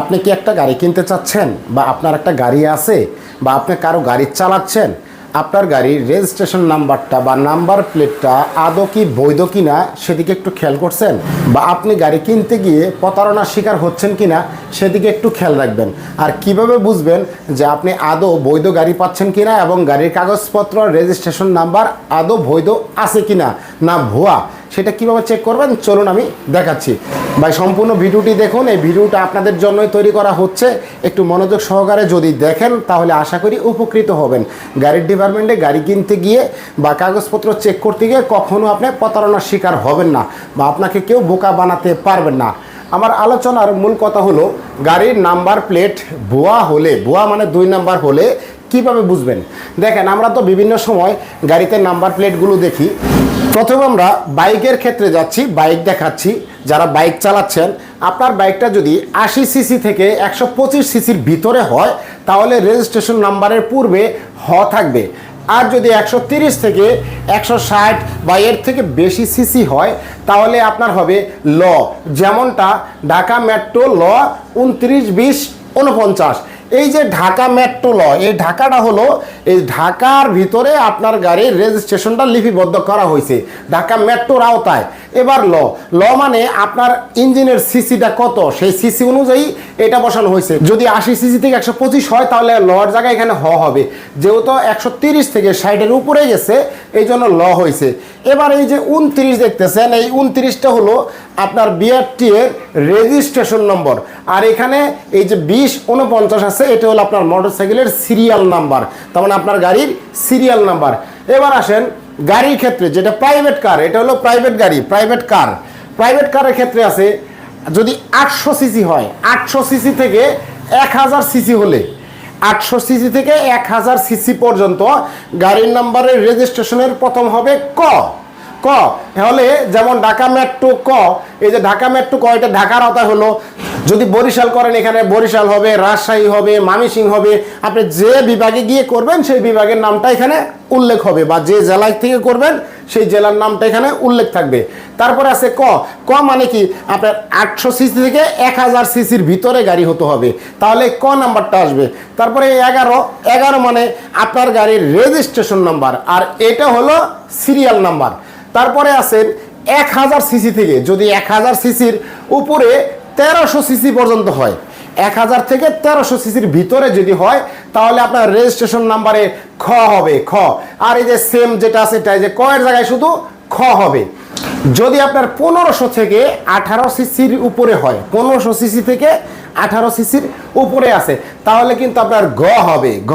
আপনি কি একটা গাড়ি কিনতে চাচ্ছেন বা আপনার একটা গাড়ি আছে বা আপনি কারও গাড়ি চালাচ্ছেন? আপনার গাড়ির রেজিস্ট্রেশন নাম্বারটা বা নাম্বার প্লেটটা আদৌ কি বৈধ কিনা সেদিকে একটু খেয়াল করছেন? বা আপনি গাড়ি কিনতে গিয়ে প্রতারণার শিকার হচ্ছেন কি না সেদিকে একটু খেয়াল রাখবেন। আর কীভাবে বুঝবেন যে আপনি আদৌ বৈধ গাড়ি পাচ্ছেন কি না এবং গাড়ির কাগজপত্র রেজিস্ট্রেশন নাম্বার আদৌ বৈধ আছে কিনা? না ভুয়া। সেটা কীভাবে চেক করবেন? চলুন আমি দেখাচ্ছি। ভাই, সম্পূর্ণ ভিডিওটি দেখুন। এই ভিডিওটা আপনাদের জন্যই তৈরি করা হচ্ছে। একটু মনোযোগ সহকারে যদি দেখেন, তাহলে আশা করি উপকৃত হবেন। গাড়ির ডিপার্টমেন্টে গাড়ি কিনতে গিয়ে বা কাগজপত্র চেক করতে গিয়ে কখনো আপনি প্রতারণার শিকার হবেন না বা আপনাকে কেউ বোকা বানাতে পারবেন না। আমার আলোচনার মূল কথা হলো, গাড়ির নাম্বার প্লেট ভুয়া হলে, ভুয়া মানে দুই নাম্বার হলে কীভাবে বুঝবেন? দেখেন, আমরা তো বিভিন্ন সময় গাড়িতে নাম্বার প্লেটগুলো দেখি। প্রথমে আমরা বাইকের ক্ষেত্রে যাচ্ছি, বাইক দেখাচ্ছি। যারা বাইক চালাচ্ছেন, আপনার বাইকটা যদি আশি সিসি থেকে একশো পঁচিশ সিসির ভিতরে হয়, তাহলে রেজিস্ট্রেশন নাম্বারের পূর্বে হ থাকবে। আর যদি একশো তিরিশ থেকে একশো ষাট বা এর থেকে বেশি সিসি হয়, তাহলে আপনার হবে ল। যেমনটা ঢাকা মেট্রো ল উনত্রিশ বিশ উনপঞ্চাশ এই যে ঢাকা মেট্রো ল, এই ঢাকাটা হলো, এই ঢাকার ভিতরে আপনার গাড়ির রেজিস্ট্রেশনটা লিপিবদ্ধ করা হয়েছে, ঢাকা মেট্রোর আওতায়। এবার ল ল মানে আপনার ইঞ্জিনের সিসিটা কত? সেই সিসি অনুযায়ী এটা বসানো হয়েছে। যদি আশি সিসি থেকে একশো পঁচিশ হয়, তাহলে লর জায়গায় এখানে হ হবে। যেহেতু একশো তিরিশ থেকে ষাটের উপরে গেছে, এই জন্য ল হয়েছে। এবার এই যে উনত্রিশ দেখতেছেন, এই উনত্রিশটা হলো আপনার বিআরটি এর রেজিস্ট্রেশন নম্বর। আর এখানে এই যে বিশ উনপঞ্চাশ আছে, এটা হলো আপনার মোটরসাইকেলের সিরিয়াল নাম্বার তার মানে আপনার গাড়ির সিরিয়াল নাম্বার এবার আসেন গাড়ির ক্ষেত্রে, যেটা প্রাইভেট কার এটা হলো প্রাইভেট গাড়ি প্রাইভেট কার প্রাইভেট কারের ক্ষেত্রে আছে, যদি আটশো সিসি হয়, আটশো সিসি থেকে এক হাজার সিসি হলে, আটশো সিসি থেকে এক হাজার সিসি পর্যন্ত গাড়ির নাম্বারের রেজিস্ট্রেশনের প্রথম হবে ক। ক হলে যেমন ঢাকা মেট্রো ক, এই যে ঢাকা মেট্রো ক, এটা ঢাকার আওতায় হলো। যদি বরিশাল করেন, এখানে বরিশাল হবে, রাজশাহী হবে মামিসিং হবে, আপনি যে বিভাগে গিয়ে করবেন, সেই বিভাগের নামটা এখানে উল্লেখ হবে বা যে জেলায় থেকে করবেন, সেই জেলার নামটা এখানে উল্লেখ থাকবে। তারপরে আছে ক। ক মানে কি? আপনার আটশো সিসি থেকে এক হাজার সিসির ভিতরে গাড়ি হতে হবে। তাহলে ক নাম্বারটা আসবে? তারপরে এগারো। এগারো মানে আপনার গাড়ির রেজিস্ট্রেশন নাম্বার আর এটা হলো সিরিয়াল নাম্বার। তারপরে আছেন এক হাজার সিসি থেকে। যদি এক হাজার সিসির উপরে তেরোশো সিসি পর্যন্ত হয়। এক হাজার থেকে তেরোশো সিসির ভিতরে যদি হয়, তাহলে আপনার রেজিস্ট্রেশন নাম্বারে খ হবে, খ। আর এই যে সেম যেটা আছে, এটা যে ক এর জায়গায় শুধু খ হবে। যদি আপনার পনেরোশো থেকে আঠারো সিসির উপরে হয়, পনেরোশো সিসি থেকে আঠারো সিসির উপরে আছে, তাহলে কিন্তু আপনার গ হবে ঘ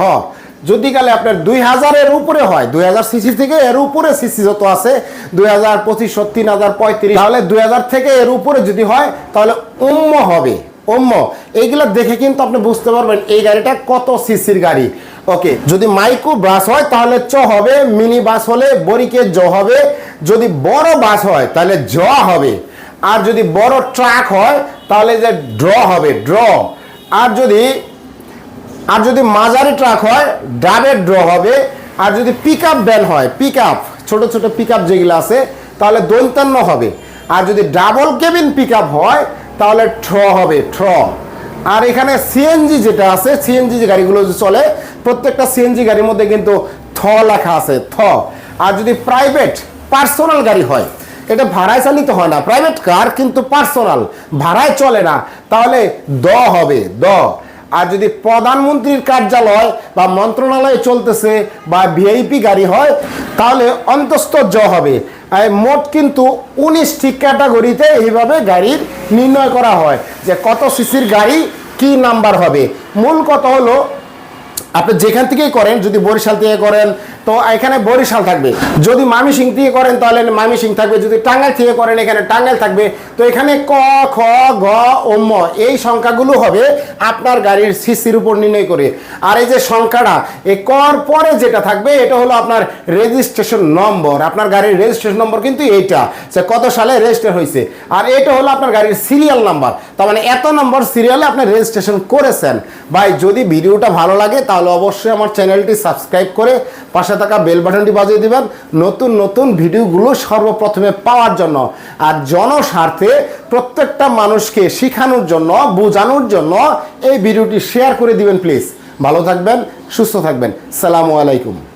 যদি কালে আপনার দুই হাজারের উপরে হয়, দুই হাজার সিসি থেকে এর উপরে সিসি যত আছে, দুই হাজার পঁচিশশো তিন হাজার পঁয়ত্রিশ, তাহলে দুই হাজার থেকে এর উপরে যদি হয়, তাহলে উম্ম হবে, উম্ম। এইগুলো দেখে কিন্তু আপনি বুঝতে পারবেন এই গাড়িটা কত সিসির গাড়ি। ওকে, যদি মাইক্রো বাস হয়, তাহলে চ হবে, মিনি বাস হলে বরিকে জ হবে। যদি বড় বাস হয়, তাহলে জ হবে। আর যদি বড় ট্রাক হয়, তাহলে যে ড্র হবে, ড্র। আর যদি আর যদি মাঝারি ট্রাক হয় ডাবের ড্র হবে। আর যদি পিক আপ ভ্যান হয় পিক আপ ছোটো ছোটো পিক আপ যেগুলো আছে, তাহলে দৈন্তান্ন হবে। আর যদি ডাবল কেবিন পিক আপ হয়, তাহলে ট্র হবে ট্র আর এখানে সিএনজি যেটা আছে সিএনজি যে গাড়িগুলো চলে, প্রত্যেকটা সিএনজি গাড়ির মধ্যে কিন্তু থ লেখা আছে, থ। আর যদি প্রাইভেট পার্সোনাল গাড়ি হয়, এটা ভাড়ায় চালিত হয় না। প্রাইভেট কার কিন্তু পার্সোনাল ভাড়ায় চলে না। তাহলে দ হবে, দ। আর যদি প্রধানমন্ত্রীর কার্যালয় বা মন্ত্রণালয়ে চলতেছে বা ভিআইপি গাড়ি হয়, তাহলে অন্তস্থ জ হবে। মোট কিন্তু উনিশটি ক্যাটাগরিতে এইভাবে গাড়ির নির্ণয় করা হয় যে কত সিসির গাড়ি কি নাম্বার হবে। মূল কথা হলো, আপনি যেখান থেকেই করেন, যদি বরিশাল থেকে করেন তো এখানে বরিশাল থাকবে। যদি মামিসিং থেকে করেন, তাহলে মামিসিং থাকবে। যদি টাঙ্গাইল থেকে করেন, এখানে টাঙ্গাইল থাকবে। তো এখানে ক, খ, গ ওম এই সংখ্যাগুলো হবে আপনার গাড়ির সিসির উপর নির্ণয় করে। আর এই যে সংখ্যাটা এই কর পরে যেটা থাকবে, এটা হলো আপনার রেজিস্ট্রেশন নম্বর। আপনার গাড়ির রেজিস্ট্রেশন নম্বর কিন্তু এইটা। যে কত সালে রেজিস্টার হয়েছে? আর এটা হলো আপনার গাড়ির সিরিয়াল নাম্বার। তার মানে এত নম্বর সিরিয়ালে আপনি রেজিস্ট্রেশন করেছেন। ভাই, যদি ভিডিওটা ভালো লাগে, তাহলে অবশ্যই আমার চ্যানেলটি সাবস্ক্রাইব করে পাশে থাকা বেল বাটনটি বাজিয়ে দিবেন। নতুন নতুন ভিডিওগুলো সর্বপ্রথমে পাওয়ার জন্য আর জনস্বার্থে প্রত্যেকটা মানুষকে শেখানোর জন্য, বোঝানোর জন্য এই ভিডিওটি শেয়ার করে দিবেন, প্লিজ। ভালো থাকবেন, সুস্থ থাকবেন। সালামু আলাইকুম।